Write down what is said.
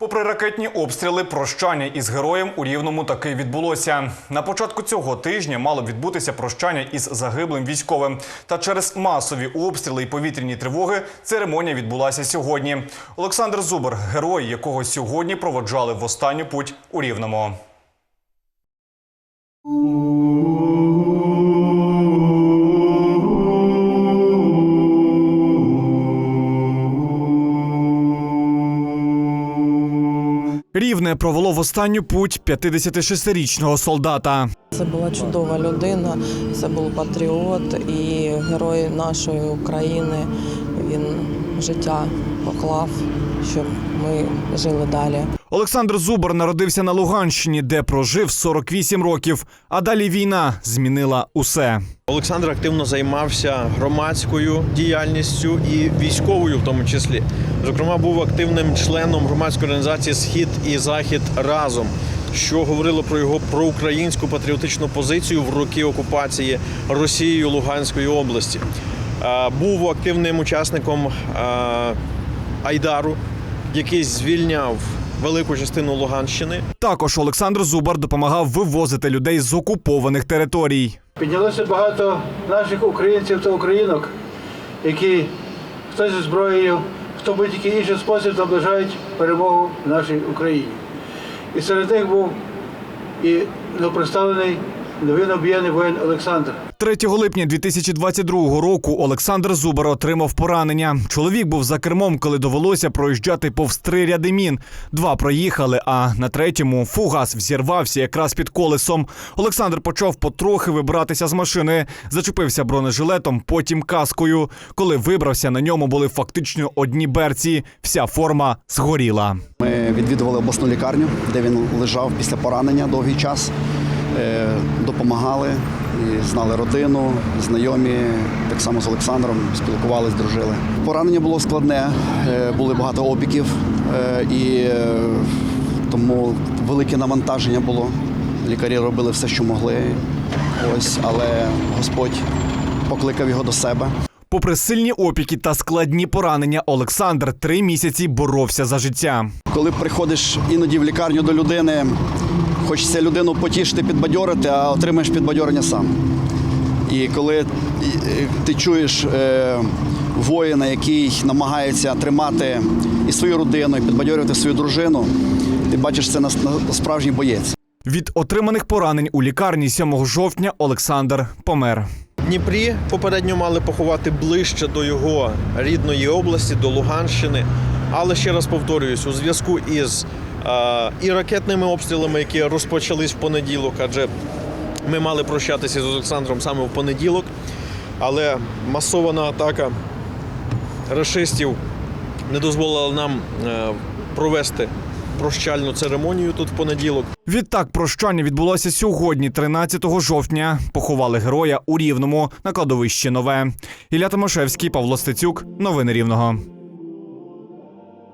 Попри ракетні обстріли, прощання із героєм у Рівному таки відбулося. На початку цього тижня мало відбутися прощання із загиблим військовим. Та через масові обстріли і повітряні тривоги церемонія відбулася сьогодні. Олександр Зубер, герой, якого сьогодні проводжали в останню путь у Рівному. Рівне провело в останню путь 56-річного солдата. Це була чудова людина, це був патріот і герой нашої України. Він життя поклав, щоб ми жили далі. Олександр Зубар народився на Луганщині, де прожив 48 років. А далі війна змінила усе. Олександр активно займався громадською діяльністю і військовою, в тому числі. Зокрема, був активним членом громадської організації Схід і Захід разом, що говорило про його проукраїнську патріотичну позицію в роки окупації Росією Луганської області. Е, Був активним учасником е, Айдару, який звільняв велику частину Луганщини. Також Олександр Зубар допомагав вивозити людей з окупованих територій. Піднялося багато наших українців та українок, які хто зі зброєю, хто будь-який інший спосіб наближають перемогу в нашій Україні. І серед них був і представлений новин об'єднаний воїн Олександр. 3 липня 2022 року Олександр Зубар отримав поранення. Чоловік був за кермом, коли довелося проїжджати повз три ряди мін. Два проїхали, а на третьому фугас взірвався якраз під колесом. Олександр почав потрохи вибиратися з машини, зачепився бронежилетом, потім каскою. Коли вибрався, на ньому були фактично одні берці. Вся форма згоріла. Ми відвідували обласну лікарню, де він лежав після поранення довгий час. Е, Допомагали, і знали родину, знайомі, так само з Олександром, спілкувалися, дружили. Поранення було складне, е, були багато опіків, е, і тому велике навантаження було. Лікарі робили все, що могли. Ось, але Господь покликав його до себе. Попри сильні опіки та складні поранення, Олександр три місяці боровся за життя. Коли приходиш іноді в лікарню до людини, хочеться людину потішити, підбадьорити, а отримаєш підбадьорення сам. І коли е, ти чуєш е, воїна, який намагається тримати і свою родину, і підбадьорювати свою дружину, ти бачиш це на, на справжній боєць. Від отриманих поранень у лікарні 7 жовтня Олександр помер. Дніпрі попередньо мали поховати ближче до його рідної області, до Луганщини. Але ще раз повторююсь, у зв'язку із і ракетними обстрілами, які розпочались в понеділок, адже ми мали прощатися з Олександром саме в понеділок. Але масована атака рашистів не дозволила нам е, провести прощальну церемонію тут в понеділок. Відтак прощання відбулося сьогодні, 13 жовтня. Поховали героя у Рівному на кладовищі Нове. Ілля Томашевський, Павло Стецюк. Новини Рівного.